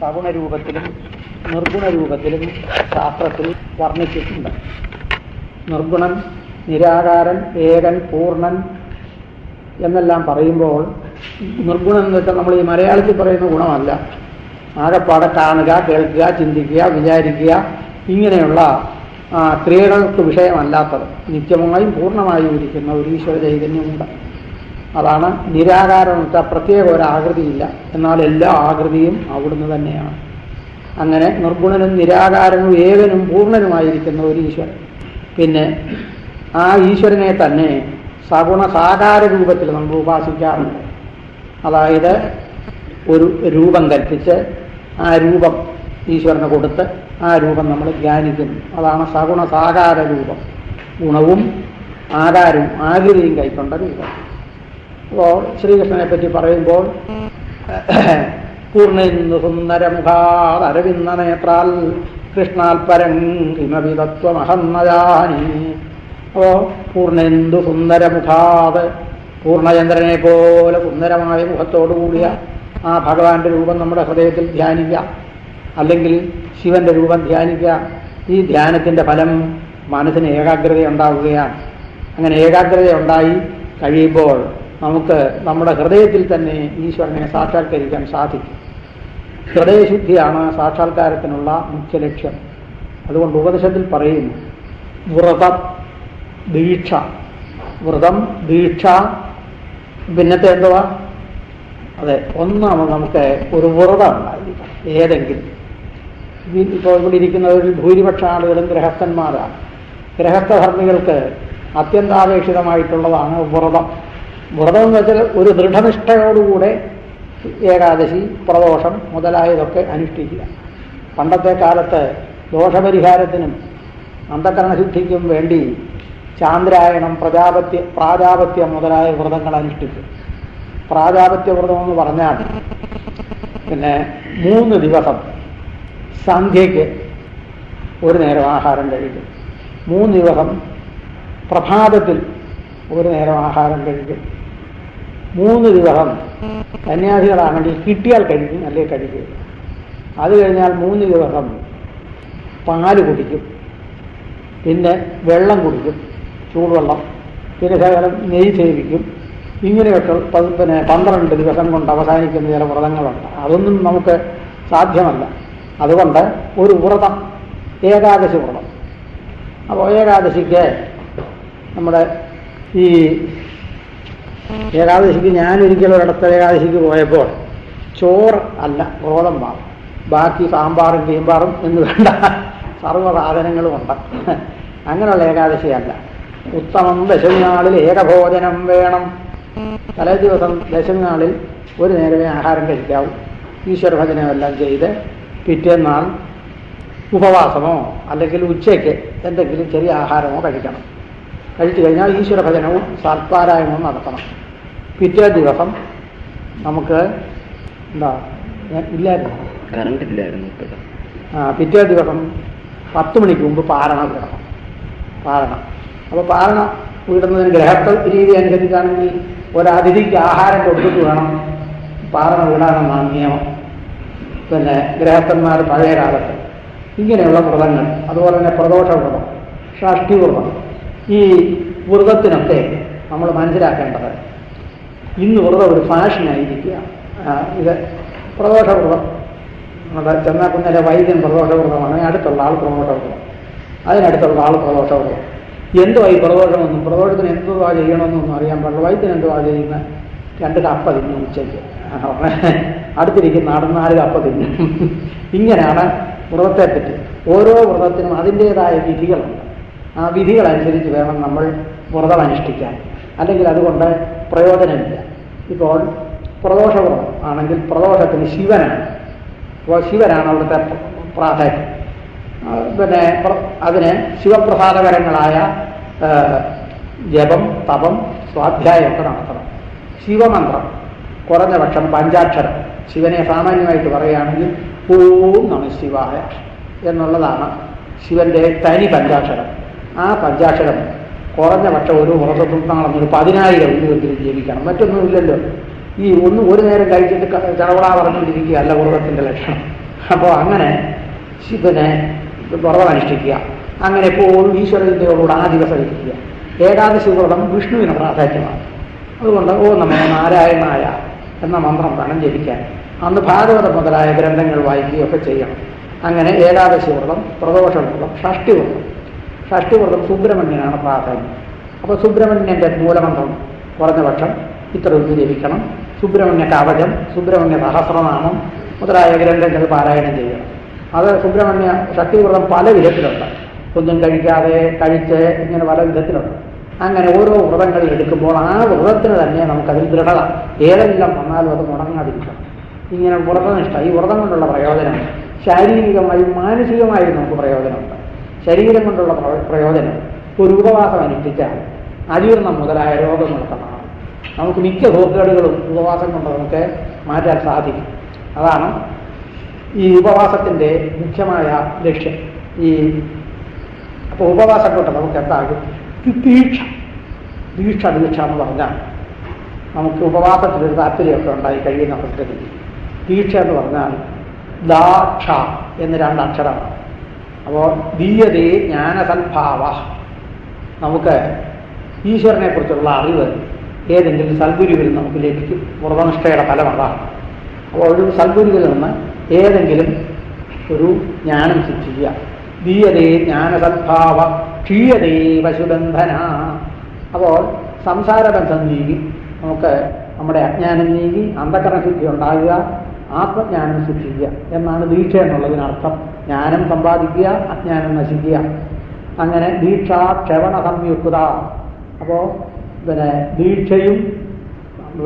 സഗുണ രൂപത്തിലും നിർഗുണ രൂപത്തിലും ശാസ്ത്രത്തിൽ വർണിച്ചിട്ടുണ്ട്. നിർഗുണൻ നിരാകാരൻ ഏകൻ പൂർണൻ എന്നെല്ലാം പറയുമ്പോൾ നിർഗുണം എന്ന് വെച്ചാൽ നമ്മൾ ഈ മലയാളത്തിൽ പറയുന്ന ഗുണമല്ല. ആകെപ്പാടെ കാണുക കേൾക്കുക ചിന്തിക്കുക വിചാരിക്കുക ഇങ്ങനെയുള്ള ക്രിയകൾക്ക് വിഷയമല്ലാത്തത്. നിത്യമായും പൂർണമായും ഇരിക്കുന്ന ഒരു ഈശ്വര ചൈതന്യമുണ്ട്. അതാണ് നിരാകാരം എന്ന് വെച്ചാൽ പ്രത്യേക ഒരാകൃതിയില്ല എന്നാൽ എല്ലാ ആകൃതിയും അവിടുന്ന് തന്നെയാണ്. അങ്ങനെ നിർഗുണനും നിരാകാരനും ഏകനും പൂർണനുമായിരിക്കുന്ന ഒരു ഈശ്വരൻ. പിന്നെ ആ ഈശ്വരനെ തന്നെ സഗുണ സാകാര രൂപത്തിൽ നമ്മൾ ഉപാസിക്കാറുണ്ട്. അതായത് ഒരു രൂപം കൽപ്പിച്ച് ആ രൂപം ഈശ്വരന് കൊടുത്ത് ആ രൂപം നമ്മൾ ധ്യാനിക്കുന്നു. അതാണ് സഗുണ സാകാര രൂപം. ഗുണവും ആകാരവും ആകൃതിയും കൈക്കൊണ്ട രൂപം. ശ്രീകൃഷ്ണനെ പറ്റി പറയുമ്പോൾ പൂർണേന്ദു സുന്ദരമുഖാരവിന്ദ നേത്രാൽ കൃഷ്ണാൽ പരം കിമപി അപ്പോ പൂർണേന്ദു സുന്ദരമുഖാത് പൂർണചന്ദ്രനെ പോലെ സുന്ദരമായ മുഖത്തോടുകൂടിയ ആ ഭഗവാന്റെ രൂപം നമ്മുടെ ഹൃദയത്തിൽ ധ്യാനിക്കാം അല്ലെങ്കിൽ ശിവന്റെ രൂപം ധ്യാനിക്കുക. ഈ ധ്യാനത്തിന്റെ ഫലം മനസ്സിന് ഏകാഗ്രത ഉണ്ടാവുകയാണ് അങ്ങനെ ഏകാഗ്രത ഉണ്ടായി കഴിയുമ്പോൾ നമുക്ക് നമ്മുടെ ഹൃദയത്തിൽ തന്നെ ഈശ്വരനെ സാക്ഷാത്കരിക്കാൻ സാധിക്കും. ഹൃദയശുദ്ധിയാണ് സാക്ഷാത്കാരത്തിനുള്ള മുഖ്യ ലക്ഷ്യം. അതുകൊണ്ട് ഉപദേശത്തിൽ പറയുന്നു വ്രതം ദീക്ഷ. വ്രതം ദീക്ഷ. പിന്നത്തെ എന്തുവാ? അതെ ഒന്നാമത് നമുക്ക് ഒരു വ്രതം ഉണ്ടായിരിക്കണം ഏതെങ്കിലും. ഇപ്പോൾ ഇവിടെ ഇരിക്കുന്നവരിൽ ഭൂരിപക്ഷ ആളുകളും ഗൃഹസ്ഥന്മാരാണ്. ഗൃഹസ്ഥധർമ്മികൾക്ക് അത്യന്താപേക്ഷിതമായിട്ടുള്ളതാണ് വ്രതം. വ്രതം എന്ന് വെച്ചാൽ ഒരു ദൃഢനിഷ്ഠയോടുകൂടെ ഏകാദശി പ്രദോഷം മുതലായതൊക്കെ അനുഷ്ഠിക്കുക. പണ്ടത്തെ കാലത്ത് ദോഷപരിഹാരത്തിനും അന്ധകരണശുദ്ധിക്കും വേണ്ടി ചാന്ദ്രായണം പ്രജാപത്യ പ്രാജാപത്യം മുതലായ വ്രതങ്ങൾ അനുഷ്ഠിക്കും പ്രാജാപത്യ വ്രതം എന്ന് പറഞ്ഞാൽ പിന്നെ മൂന്ന് ദിവസം സന്ധ്യയ്ക്ക് ഒരു നേരം ആഹാരം കഴിക്കും. മൂന്ന് ദിവസം പ്രഭാതത്തിൽ ഒരു നേരം ആഹാരം കഴിക്കും. മൂന്ന് ദിവസം സന്യാസികളാണെങ്കിൽ കിട്ടിയാൽ കഴിക്കും അല്ലെങ്കിൽ കഴിക്കും. അത് കഴിഞ്ഞാൽ മൂന്ന് ദിവസം പാൽ കുടിക്കും. പിന്നെ വെള്ളം കുടിക്കും ചൂടുവെള്ളം. പിന്നെ ശകലം നെയ്യ് സേവിക്കും. ഇങ്ങനെയൊക്കെ പിന്നെ പന്ത്രണ്ട് ദിവസം കൊണ്ട് അവസാനിക്കുന്ന ചില വ്രതങ്ങളുണ്ട്. അതൊന്നും നമുക്ക് സാധ്യമല്ല. അതുകൊണ്ട് ഒരു വ്രതം ഏകാദശി വ്രതം. അപ്പോൾ ഏകാദശിക്ക് നമ്മുടെ ഈ ഏകാദശിക്ക് ഞാനൊരിക്കലും ഒരിടത്ത് ഏകാദശിക്ക് പോയപ്പോൾ ചോറ് അല്ല ഗോതമ്പാണ്. ബാക്കി സാമ്പാറും കീമ്പാറും എന്ന് വേണ്ട സർവ സാധനങ്ങളും ഉണ്ട്. അങ്ങനെയുള്ള ഏകാദശിയല്ല ഉത്തമം ദശമിനാളിൽ ഏകഭോജനം വേണം. തലേ ദിവസം ദശമിനാളിൽ ഒരു നേരമേ ആഹാരം കഴിക്കാവൂ. ഈശ്വരഭജനമെല്ലാം ചെയ്ത് പിറ്റേന്നാൾ ഉപവാസമോ അല്ലെങ്കിൽ ഉച്ചയ്ക്ക് എന്തെങ്കിലും ചെറിയ ആഹാരമോ കഴിക്കണം. കഴിച്ചു കഴിഞ്ഞാൽ ഈശ്വര ഭജനവും സർപ്പാരായണവും നടത്തണം. പിറ്റേ ദിവസം നമുക്ക് എന്താ ഇല്ലായിരുന്നു. കറണ്ട് ഇല്ലായിരുന്നു ആ പിറ്റേ ദിവസം പത്ത് മണിക്ക് മുമ്പ് പാരണ വിടണം. പാരണം അപ്പോൾ പാരണ വിടുന്നതിന് ഗ്രഹസ്ഥ രീതി അനുസരിച്ചാണെങ്കിൽ ഒരതിഥിക്ക് ആഹാരം കൊടുത്തിട്ട് വേണം പാരണ വിടാനെന്നാണ് നിയമം. പിന്നെ ഗ്രഹസ്ഥന്മാർ പഴയ കാലത്ത് ഇങ്ങനെയുള്ള വ്രതങ്ങൾ അതുപോലെ തന്നെ പ്രദോഷ വ്രതം ഷഷ്ടി വ്രതം ഈ വ്രതത്തിനൊക്കെ നമ്മൾ മനസ്സിലാക്കേണ്ടത്. ഇന്ന് വ്രതം ഒരു ഫാഷനായിരിക്കുക ഇത് പ്രദോഷ വ്രതം നമ്മുടെ ചെന്നാക്കുന്നതിലെ വൈദ്യൻ പ്രദോഷ വ്രതമാണ് അടുത്തുള്ള ആൾ പ്രദോഷ വ്രതം അതിനടുത്തുള്ള ആൾ പ്രദോഷ വ്രതം എന്തുവാ ഈ പ്രദോഷമൊന്നും? പ്രദോഷത്തിന് എന്തുവാ ചെയ്യണമെന്നൊന്നും അറിയാൻ പാടില്ല. വൈദ്യൻ എന്തുവാ ചെയ്യുന്ന? രണ്ട് കപ്പ തിന്നു ഉച്ചയ്ക്ക്. അടുത്തിരിക്കുന്ന നടന്നാൽ നാല് കപ്പ തിന്നു. ഇങ്ങനെയാണ് വ്രതത്തെപ്പറ്റി. ഓരോ വ്രതത്തിനും അതിന്റേതായ വിധികളുണ്ട്. വിധികളനുസരിച്ച് വേണം നമ്മൾ വ്രതം അനുഷ്ഠിക്കാൻ അല്ലെങ്കിൽ അതുകൊണ്ട് പ്രയോജനമില്ല. ഇപ്പോൾ പ്രദോഷവ്രതം ആണെങ്കിൽ പ്രദോഷത്തിന് ശിവനാണ്. അപ്പോൾ ശിവനാണ് അവിടുത്തെ പ്രാധാന്യം. പിന്നെ അതിന് ശിവപ്രസാദകരങ്ങളായ ജപം തപം സ്വാധ്യായമൊക്കെ നടത്തണം. ശിവമന്ത്രം കുറഞ്ഞ പക്ഷം പഞ്ചാക്ഷരം. ശിവനെ സാമാന്യമായിട്ട് പറയുകയാണെങ്കിൽ ഓം നമ ശിവായ എന്നുള്ളതാണ് ശിവന്റെ തനി പഞ്ചാക്ഷരം. ആ പഞ്ചാക്ഷരം കുറഞ്ഞ പക്ഷം ഒരു വ്രതത്തിൽ ഒരു പതിനായിരം ഉള്ളിവെങ്കിലും ജീവിക്കണം. മറ്റൊന്നുമില്ലല്ലോ. ഈ ഒന്ന് ഒരു നേരം കഴിച്ചിട്ട് ക- പറഞ്ഞുകൊണ്ടിരിക്കുക അല്ല ഉറവത്തിന്റെ ലക്ഷണം. അപ്പോൾ അങ്ങനെ ശിവനെ വ്രതം അനുഷ്ഠിക്കുക അങ്ങനെ എപ്പോഴും ആ ദിവസം ഇരിക്കുക. ഏകാദശി വ്രതം വിഷ്ണുവിന് പ്രാധാന്യമാണ്. അതുകൊണ്ട് ഓ നമോ നാരായണായ എന്ന മന്ത്രം വേണം ജപിക്കാൻ. അന്ന് ഭാഗവതം മുതലായ ഗ്രന്ഥങ്ങൾ വായിക്കുകയൊക്കെ ചെയ്യണം. അങ്ങനെ ഏകാദശി വ്രതം പ്രദോഷ വ്രതം ഷഷ്ടി വ്രതം ഷഷ്ടി വ്രതം സുബ്രഹ്മണ്യനാണ് പ്രാധാന്യം അപ്പോൾ സുബ്രഹ്മണ്യന്റെ മൂലമന്ത്രം കുറഞ്ഞ പക്ഷം ഇത്ര ജപിക്കണം സുബ്രഹ്മണ്യ കവചം സുബ്രഹ്മണ്യ സഹസ്രനാമം മുതലായ ഗ്രന്ഥങ്ങൾ പാരായണം ചെയ്യണം അത് സുബ്രഹ്മണ്യ ഷഷ്ടിവ്രതം പല വിധത്തിലുണ്ട്. ഒന്നും കഴിക്കാതെ കഴിച്ച് ഇങ്ങനെ പല വിധത്തിലുണ്ട്. അങ്ങനെ ഓരോ വ്രതങ്ങളിൽ എടുക്കുമ്പോൾ ആ വ്രതത്തിന് തന്നെ നമുക്കതിൽ ദൃഢത. ഏതെല്ലാം വന്നാലും അത് മുടങ്ങാതിരിക്കണം ഇങ്ങനെ വ്രതനിഷ്ഠ. ഈ വ്രതം കൊണ്ടുള്ള പ്രയോജനം ശാരീരികമായും മാനസികമായും നമുക്ക് പ്രയോജനമുണ്ട്. ശരീരം കൊണ്ടുള്ള പ്ര- പ്രയോജനം ഒരു ഉപവാസം അനുഷ്ഠിച്ചാൽ അജീർണം മുതലായ രോഗങ്ങളൊക്കെ മാറും. നമുക്ക് മിക്ക സോക്കേടുകളും ഉപവാസം കൊണ്ട് നമുക്ക് മാറ്റാൻ സാധിക്കും. അതാണ് ഈ ഉപവാസത്തിന്റെ മുഖ്യമായ ലക്ഷ്യം. ഈ അപ്പോൾ ഉപവാസം കൊണ്ട് നമുക്ക് എന്താകും? ദീക്ഷ ദീക്ഷ ദീക്ഷ എന്ന് പറഞ്ഞാൽ നമുക്ക് ഉപവാസത്തിലൊരു താല്പര്യമൊക്കെ ഉണ്ടായി കഴിയുന്ന പ്രകൃതി. ദീക്ഷ എന്ന് പറഞ്ഞാൽ ദാക്ഷ എന്ന് രണ്ട് അക്ഷരമാണ്. അപ്പോൾ ദീയതേ ജ്ഞാനസൽഭാവ. നമുക്ക് ഈശ്വരനെ കുറിച്ചുള്ള അറിവ് ഏതെങ്കിലും സൽഗുരുവിൽ നമുക്ക് ലഭിക്കും. വ്രതനിഷ്ഠയുടെ ഫലം അപ്പോൾ ഒരു സൽഗുരുവിൽ നിന്ന് ഏതെങ്കിലും ഒരു ജ്ഞാനം സിദ്ധിക്കുക ദീയതേ ജ്ഞാനസദ്ഭാവ ക്ഷീയതേ പശുബന്ധന അപ്പോൾ സംസാരബന്ധം നീങ്ങി നമുക്ക് നമ്മുടെ അജ്ഞാനം നീങ്ങി അന്ധകരണ സിദ്ധി ഉണ്ടാകുക ആത്മജ്ഞാനം സിദ്ധിക്കുക എന്നാണ് ദീക്ഷ എന്നുള്ളതിനർത്ഥം. ജ്ഞാനം സമ്പാദിക്കുക അജ്ഞാനം നശിക്കുക. അങ്ങനെ ദീക്ഷ ക്ഷവണ സംയുക്ത. അപ്പോൾ പിന്നെ ദീക്ഷയും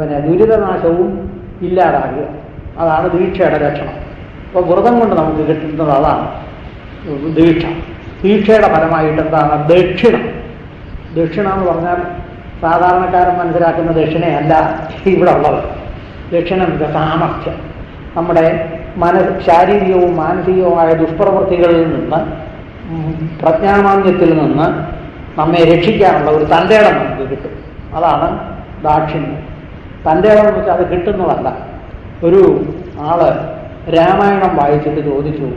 പിന്നെ ദുരിതനാശവും ഇല്ലാതാകുക. അതാണ് ദീക്ഷയുടെ ലക്ഷണം. അപ്പോൾ വ്രതം കൊണ്ട് നമുക്ക് കിട്ടുന്നത് അതാണ്. ദീക്ഷ. ദീക്ഷയുടെ ഫലമായിട്ട് എന്താണ്? ദക്ഷിണ. ദക്ഷിണ എന്ന് പറഞ്ഞാൽ സാധാരണക്കാരൻ മനസ്സിലാക്കുന്ന ദക്ഷിണയല്ല ഇവിടെ ഉള്ളത് ദക്ഷിണ സാമർഥ്യം. നമ്മുടെ മനസ് ശാരീരികവും മാനസികവുമായ ദുഷ്പ്രവൃത്തികളിൽ നിന്ന് പ്രജ്ഞാമാന്യത്തിൽ നിന്ന് നമ്മെ രക്ഷിക്കാനുള്ള ഒരു തന്റെടം നമുക്ക് കിട്ടും. അതാണ് ദാക്ഷിണ്യം. തന്റെടം എന്ന് വെച്ചാൽ അത് കിട്ടുന്നതല്ല. ഒരു ആൾ രാമായണം വായിച്ചിട്ട് ചോദിച്ചു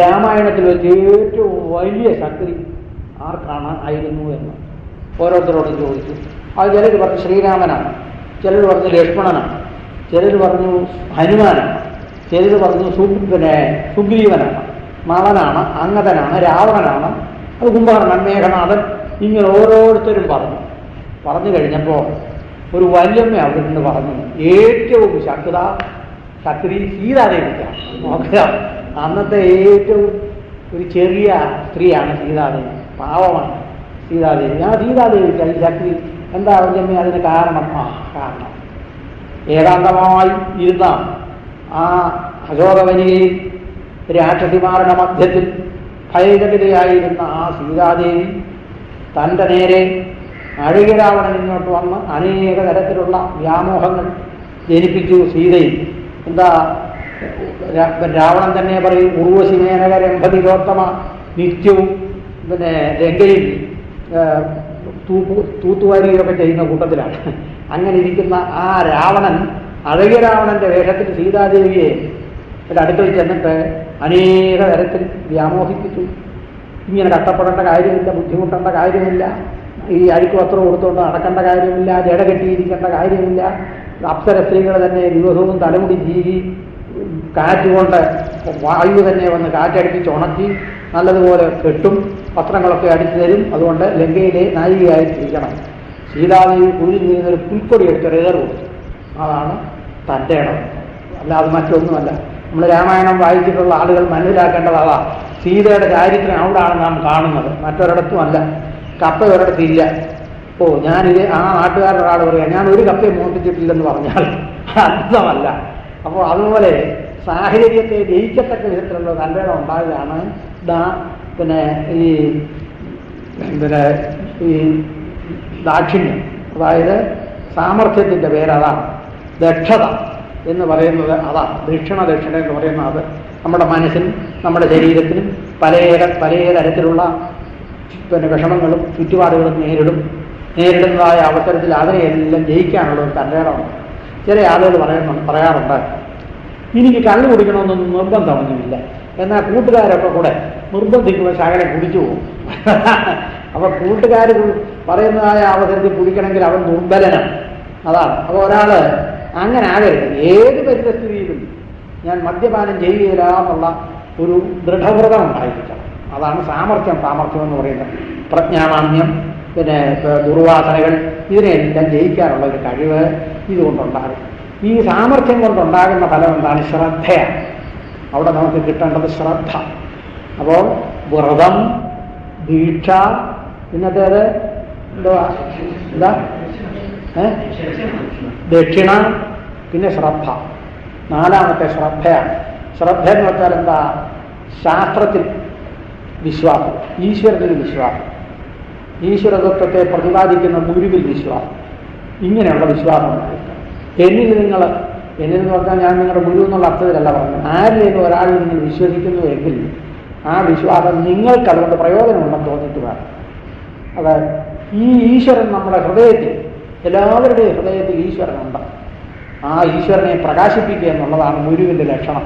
രാമായണത്തിൽ വെച്ച് ഏറ്റവും വലിയ ശക്തി ആർക്കാണ്? ആയിരുന്നു എന്ന്. ഓരോരുത്തരോടും ചോദിച്ചു. അത് ചിലർ പറഞ്ഞു ശ്രീരാമനാണ് ചിലർ പറഞ്ഞു ലക്ഷ്മണനാണ് ചിലർ പറഞ്ഞു ഹനുമാനാണ്. ചിലർ പറഞ്ഞു സു സുഗ്രീവനാണ്. നളനാണ് അംഗതനാണ് രാവണനാണ്. അത് കുംഭകർണൻ മേഘനാഥൻ ഇങ്ങനെ ഓരോരുത്തരും പറഞ്ഞു. പറഞ്ഞു കഴിഞ്ഞപ്പോൾ ഒരു വല്യമ്മ അവിടെ നിന്ന് പറഞ്ഞു ഏറ്റവും ശക്ത ശക്തി സീതാദേവിക്കാണ് നോക്കുക അന്നത്തെ ഏറ്റവും ഒരു ചെറിയ സ്ത്രീയാണ് സീതാദേവി പാവമാണ് സീതാദേവി ആ സീതാദേവിക്ക് ഈ ശക്തി എന്താ വല്യമ്മ അതിന് കാരണം? ആ കാരണം. ഏകാന്തമായി ഇരുന്ന ആ അശോകവനികയിൽ രാക്ഷസിമാരുടെ മധ്യത്തിൽ ഭയകവിതയായിരുന്ന ആ സീതാദേവി തന്റെ നേരെ അഴുകിരാവണൻ ഇങ്ങോട്ട് വന്ന് അനേക തരത്തിലുള്ള വ്യാമോഹങ്ങൾ ജനിപ്പിച്ചു സീതയിൽ എന്താ രാവണൻ തന്നെ പറയും ഉർവശി മേനക രംഭതിലോത്തമ നിത്യവും. പിന്നെ രംഗയിൽ തൂപ്പു തൂത്തുവാരിയൊക്കെ ചെയ്യുന്ന കൂട്ടത്തിലാണ്. അങ്ങനെ ഇരിക്കുന്ന ആ രാവണൻ അഴകിയ രാവണന്റെ വേഷത്തിൽ സീതാദേവിയെ ഇവിടെ അടുക്കൽ ചെന്നിട്ട് അനേക തരത്തിൽ വ്യാമോഹിപ്പിച്ചു. ഇങ്ങനെ കഷ്ടപ്പെടേണ്ട കാര്യമില്ല ബുദ്ധിമുട്ടേണ്ട കാര്യമില്ല. ഈ അഴുക്ക് വസ്ത്രം കൊടുത്തുകൊണ്ട് നടക്കേണ്ട കാര്യമില്ല ജട കെട്ടിയിരിക്കേണ്ട കാര്യമില്ല. അപ്സര സ്ത്രീകൾ തന്നെ ദിവസവും തലമുടി ജീവി കാറ്റുകൊണ്ട് വായു തന്നെ വന്ന് കാറ്റടിപ്പിച്ച് ഉണക്കി നല്ലതുപോലെ കെട്ടും പത്രങ്ങളൊക്കെ അടിച്ചു തരും. അതുകൊണ്ട് ലങ്കയിലെ നായികയായിട്ടിരിക്കണം സീതാദേവി കുഴിഞ്ഞിരുന്നൊരു പുൽക്കൊടി എടുത്തൊരു ഏറ് കൊടുത്തു. അതാണ് തന്റെ ഇടം അല്ലാതെ മറ്റൊന്നുമല്ല. നമ്മൾ രാമായണം വായിച്ചിട്ടുള്ള ആളുകൾ മനസ്സിലാക്കേണ്ടത് അതാ സീതയുടെ ചാരിത്രം അവിടാണ് നാം കാണുന്നത്. മറ്റൊരിടത്തുമല്ല കപ്പ ഒരിടത്തില്ല ഓ ഞാനിത് ആ നാട്ടുകാരുടെ ഒരാൾ പറയുക ഞാൻ ഒരു കപ്പയും മോട്ടിച്ചിട്ടില്ലെന്ന് പറഞ്ഞാൽ അർത്ഥമല്ല. അപ്പോൾ അതുപോലെ സാഹചര്യത്തെ ജയിക്കത്തക്ക വിധത്തിലുള്ള ഇടം ഉണ്ടായതാണ് പിന്നെ ഈ പിന്നെ ഈ ദാക്ഷിണ്യം. അതായത് സാമർഥ്യത്തിന്റെ പേരതാണ് ദക്ഷത എന്ന് പറയുന്നത് അതാണ് ദക്ഷിണ ദക്ഷിണ എന്ന് പറയുന്ന അത്. നമ്മുടെ മനസ്സിനും നമ്മുടെ ശരീരത്തിനും പല പല തരത്തിലുള്ള പിന്നെ വിഷമങ്ങളും ചുറ്റുപാടുകളും നേരിടും. നേരിടുന്നതായ അവസരത്തിൽ അതിനെയെല്ലാം ജയിക്കാനുള്ള ഒരു തന്റെ ഇടമുണ്ട് ചില ആളുകൾ പറയുന്നുണ്ട് പറയാറുണ്ട് എനിക്ക് കള്ളു കുടിക്കണമെന്നൊന്നും നിർബന്ധമൊന്നുമില്ല. എന്നാൽ കൂട്ടുകാരൊക്കെ കൂടെ നിർബന്ധിക്കുമ്പോൾ ശകലം കുടിച്ചു പോകും. അപ്പൊ കൂട്ടുകാർ പറയുന്നതായ അവസരത്തിൽ കുടിക്കണമെങ്കിൽ അവൻ ദുർബലനാണ്. അതാണ്. അപ്പോൾ ഒരാൾ അങ്ങനെ ആകരുത്. ഏത് പരിതസ്ഥിതിയിലും ഞാൻ മദ്യപാനം ചെയ്യുകയില്ല എന്നുള്ള ഒരു ദൃഢവ്രതം ഉണ്ടായിരിക്കണം. അതാണ് സാമർഥ്യം സാമർഥ്യം എന്ന് പറയുന്നത് പ്രജ്ഞാമാന്യം പിന്നെ ദുർവാസനകൾ ഇതിനെല്ലാം ജയിക്കാനുള്ള ഒരു കഴിവ് ഇതുകൊണ്ടുണ്ടാകും. ഈ സാമർഥ്യം കൊണ്ടുണ്ടാകുന്ന ഫലം എന്താണ്? ശ്രദ്ധയാണ് അവിടെ നമുക്ക് കിട്ടേണ്ടത് ശ്രദ്ധ. അപ്പോൾ വ്രതം ദീക്ഷ പിന്നത്തേത് എന്തുവാ? എന്താ? ദക്ഷിണ പിന്നെ ശ്രദ്ധ. നാലാമത്തെ ശ്രദ്ധയാണ്. ശ്രദ്ധ എന്ന് വെച്ചാൽ എന്താ? ശാസ്ത്രത്തിൽ വിശ്വാസം. ഈശ്വരത്തിൽ വിശ്വാസം. ഈശ്വരതത്വത്തെ പ്രതിപാദിക്കുന്ന ഗുരുവിൽ വിശ്വാസം. ഇങ്ങനെയുള്ള വിശ്വാസം എന്നിൽ നിങ്ങൾ എന്നിൽ എന്ന് പറഞ്ഞാൽ ഞാൻ നിങ്ങളുടെ ഗുരു എന്നുള്ള അർത്ഥത്തിലല്ല പറഞ്ഞത്. ആരിലേക്ക് ഒരാളിൽ നിങ്ങൾ വിശ്വസിക്കുന്നു എങ്കിൽ ആ വിശ്വാസം നിങ്ങൾക്ക് അതുകൊണ്ട് പ്രയോജനമുണ്ടെന്ന് തോന്നിയിട്ട് വേണം. അതായത് ഈ ഈശ്വരൻ നമ്മുടെ ഹൃദയത്തിൽ എല്ലാവരുടെയും ഹൃദയത്തിൽ ഈശ്വരനുണ്ട് ആ ഈശ്വരനെ പ്രകാശിപ്പിക്കുക എന്നുള്ളതാണ് ഗുരുവിന്റെ ലക്ഷണം.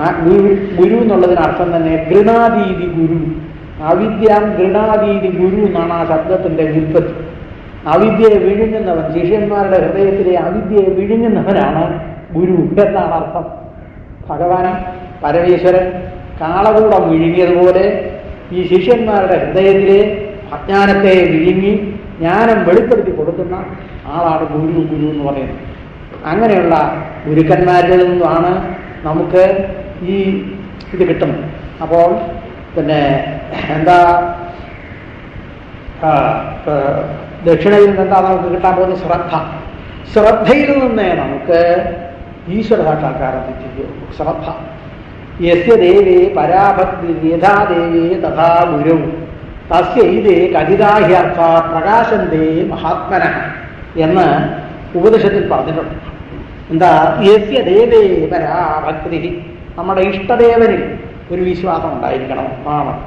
ആ ഗുരു ഗുരു എന്നുള്ളതിന് അർത്ഥം തന്നെ ഗൃണാതീതി ഗുരു. അവിദ്യാം ഗൃണാതീതി ഗുരു എന്നാണ് ആ ശബ്ദത്തിന്റെ വിൽപ്പത്തി അവിദ്യയെ വിഴുങ്ങുന്നവൻ ശിഷ്യന്മാരുടെ ഹൃദയത്തിലെ അവിദ്യയെ വിഴുങ്ങുന്നവനാണ് ഗുരു എന്നാണ് അർത്ഥം. ഭഗവാൻ പരമേശ്വരൻ കാളകൂടം വിഴുങ്ങിയതുപോലെ ഈ ശിഷ്യന്മാരുടെ ഹൃദയത്തിലെ അജ്ഞാനത്തെ വിഴുങ്ങി ജ്ഞാനം വെളിപ്പെടുത്തി കൊടുക്കുന്ന ആളാണ് ഗുരു ഗുരു എന്ന് പറയുന്നത്. അങ്ങനെയുള്ള ഗുരുക്കന്മാരിൽ നിന്നുമാണ് നമുക്ക് ഈ ഇത് കിട്ടുന്നത്. അപ്പോൾ പിന്നെ എന്താ ദക്ഷിണയിൽ നിന്ന് എന്താ നമുക്ക് കിട്ടാൻ പോകുന്നത്? ശ്രദ്ധ. ശ്രദ്ധയിൽ നിന്നേ നമുക്ക് ഈശ്വര സാക്ഷാത്കാരം ശ്രദ്ധ. യസ്യ ദേവേ പരാഭക്തി യഥാദേവേ തഥാ ഗുരു. തസ്യ ഇതേ കഥിതാഹ്യർത്ഥ പ്രകാശന്തേ മഹാത്മന എന്ന് ഉപനിഷത്തിൽ പറഞ്ഞിട്ടുണ്ട്. എന്താ? യസ്യ ദേവേ ഭക്തി. നമ്മുടെ ഇഷ്ടദേവനിൽ ഒരു വിശ്വാസം ഉണ്ടായിരിക്കണം. ആണ്.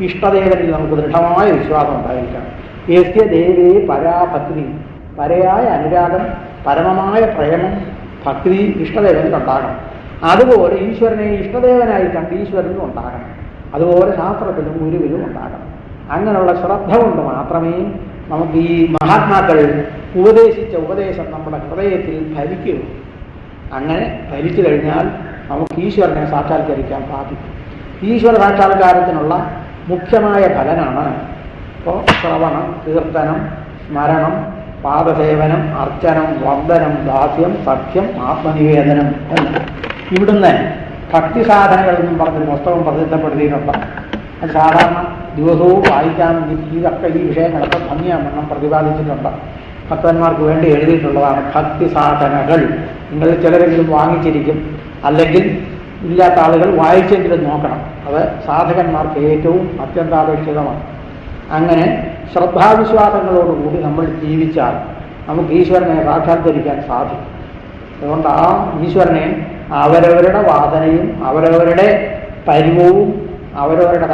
ഇഷ്ടദേവനിൽ നമുക്ക് ദൃഢമായ വിശ്വാസം ഉണ്ടായിരിക്കണം. യസ്യ ദേവേ പരാഭക്തി പരയായ അനുരാഗം പരമമായ പ്രേമം ഭക്തി ഇഷ്ടദേവനിൽ ഉണ്ടാകണം. അതുപോലെ ഈശ്വരനെ ഇഷ്ടദേവനായി കണ്ട് ഈശ്വരനും ഉണ്ടാകണം. അതുപോലെ ശാസ്ത്രത്തിലും ഗുരുവിലും ഉണ്ടാകണം. അങ്ങനെയുള്ള ശ്രദ്ധ കൊണ്ട് മാത്രമേ നമുക്ക് ഈ മഹാത്മാക്കൾ ഉപദേശിച്ച ഉപദേശം നമ്മുടെ ഹൃദയത്തിൽ ഫലിക്കുകയുള്ളൂ അങ്ങനെ ഭരിച്ചു കഴിഞ്ഞാൽ നമുക്ക് ഈശ്വരനെ സാക്ഷാത്കരിക്കാൻ സാധിക്കും. ഈശ്വര സാക്ഷാത്കാരത്തിനുള്ള മുഖ്യമായ ഫലനാണ് ഇപ്പോൾ ശ്രവണം കീർത്തനം സ്മരണം പാദസേവനം അർച്ചനം വന്ദനം ദാസ്യം സഖ്യം ആത്മനിവേദനം എന്ന്. ഇവിടുന്ന് ഭക്തി സാധനങ്ങൾ എന്നും പറഞ്ഞൊരു പുസ്തകം പ്രസിദ്ധപ്പെടുത്തിയിട്ടുണ്ട്. അത് സാധാരണ ദിവസവും വായിക്കാമെങ്കിൽ ഇതൊക്കെ ഈ വിഷയങ്ങളൊക്കെ ഭംഗിയാമെണ്ണം പ്രതിപാദിച്ചിട്ടുണ്ട്. ഭക്തന്മാർക്ക് വേണ്ടി എഴുതിയിട്ടുള്ളതാണ് ഭക്തി സാധനകൾ. നിങ്ങൾ ചിലരെങ്കിലും വാങ്ങിച്ചിരിക്കും. അല്ലെങ്കിൽ ഇല്ലാത്ത ആളുകൾ വായിച്ചെങ്കിലും നോക്കണം. അത് സാധകന്മാർക്ക് ഏറ്റവും അത്യന്താപേക്ഷിതമാണ്. അങ്ങനെ ശ്രദ്ധാവിശ്വാസങ്ങളോടുകൂടി നമ്മൾ ജീവിച്ചാൽ നമുക്ക് ഈശ്വരനെ സാക്ഷാത്കരിക്കാൻ സാധിക്കും. അതുകൊണ്ട് ആ ഈശ്വരനെ അവരവരുടെ വാദനയും അവരവരുടെ പരിമവും അവരവരുടെ